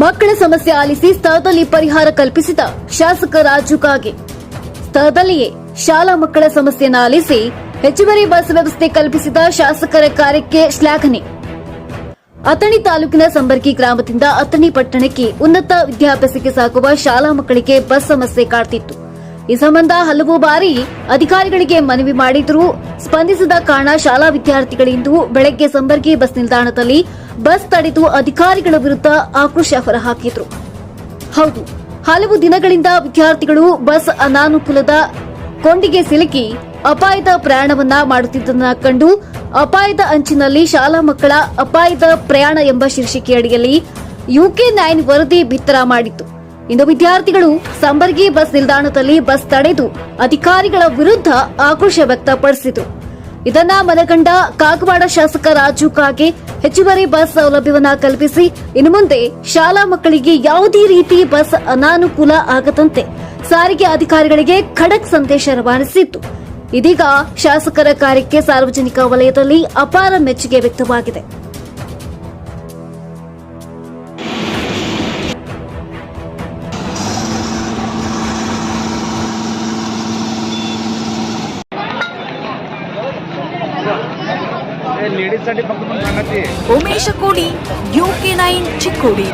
ಮಕ್ಕಳ ಸಮಸ್ಯೆ ಆಲಿಸಿ ಸ್ಥಳದಲ್ಲಿ ಪರಿಹಾರ ಕಲ್ಪಿಸಿದ ಶಾಸಕ ರಾಜು ಕಾಗೆ. ಸ್ಥಳದಲ್ಲಿಯೇ ಶಾಲಾ ಮಕ್ಕಳ ಸಮಸ್ಯೆಯನ್ನು ಆಲಿಸಿ ಹೆಚ್ಚುವರಿ ಬಸ್ ವ್ಯವಸ್ಥೆ ಕಲ್ಪಿಸಿದ ಶಾಸಕರ ಕಾರ್ಯಕ್ಕೆ ಶ್ಲಾಘನೆ. ಅಥಣಿ ತಾಲೂಕಿನ ಸಂಬರ್ಗಿ ಗ್ರಾಮದಿಂದ ಅಥಣಿ ಪಟ್ಟಣಕ್ಕೆ ಉನ್ನತ ವಿದ್ಯಾಭ್ಯಾಸಕ್ಕೆ ಸಾಗುವ ಶಾಲಾ ಮಕ್ಕಳಿಗೆ ಬಸ್ ಸಮಸ್ಯೆ ಕಾಡ್ತಿತ್ತು. ಈ ಸಂಬಂಧ ಹಲವು ಬಾರಿ ಅಧಿಕಾರಿಗಳಿಗೆ ಮನವಿ ಮಾಡಿದರೂ ಸ್ಪಂದಿಸದ ಕಾರಣ ಶಾಲಾ ವಿದ್ಯಾರ್ಥಿಗಳಿಂದು ಬೆಳಗ್ಗೆ ಸಂಬರ್ಗಿ ಬಸ್ ನಿಲ್ದಾಣದಲ್ಲಿ ಬಸ್ ತಡೆದು ಅಧಿಕಾರಿಗಳ ವಿರುದ್ಧ ಆಕ್ರೋಶ ಹೊರಹಾಕಿದ್ರು. ಹೌದು, ಹಲವು ದಿನಗಳಿಂದ ವಿದ್ಯಾರ್ಥಿಗಳು ಬಸ್ ಅನಾನುಕೂಲದ ಕೊಂಡಿಗೆ ಸಿಲುಕಿ ಅಪಾಯದ ಪ್ರಯಾಣವನ್ನ ಮಾಡುತ್ತಿದ್ದನ್ನ ಕಂಡು ಅಪಾಯದ ಅಂಚಿನಲ್ಲಿ ಶಾಲಾ ಮಕ್ಕಳ ಅಪಾಯದ ಪ್ರಯಾಣ ಎಂಬ ಶೀರ್ಷಿಕೆಯಡಿಯಲ್ಲಿ ಯುಕೆ ನೈನ್ ವರದಿ ಬಿತ್ತರ ಮಾಡಿತ್ತು. ಇಂದು ವಿದ್ಯಾರ್ಥಿಗಳು ಸಂಬರ್ಗಿ ಬಸ್ ನಿಲ್ದಾಣದಲ್ಲಿ ಬಸ್ ತಡೆದು ಅಧಿಕಾರಿಗಳ ವಿರುದ್ಧ ಆಕ್ರೋಶ ವ್ಯಕ್ತಪಡಿಸಿದರು. ಇದನ್ನ ಮನಗಂಡ ಕಾಗವಾಡ ಶಾಸಕ ರಾಜು ಕಾಗೆ ಹೆಚ್ಚುವರಿ ಬಸ್ ಸೌಲಭ್ಯವನ್ನ ಕಲ್ಪಿಸಿ, ಇನ್ನು ಮುಂದೆ ಶಾಲಾ ಮಕ್ಕಳಿಗೆ ಯಾವುದೇ ರೀತಿ ಬಸ್ ಅನಾನುಕೂಲ ಆಗದಂತೆ ಸಾರಿಗೆ ಅಧಿಕಾರಿಗಳಿಗೆ ಖಡಕ್ ಸಂದೇಶ ರವಾನಿಸಿತ್ತು. ಇದೀಗ ಶಾಸಕರ ಕಾರ್ಯಕ್ಕೆ ಸಾರ್ವಜನಿಕ ವಲಯದಲ್ಲಿ ಅಪಾರ ಮೆಚ್ಚುಗೆ ವ್ಯಕ್ತವಾಗಿದೆ. लेडीजसाठी फक्त उमेश कोडी यूके नाईन चिकोडी.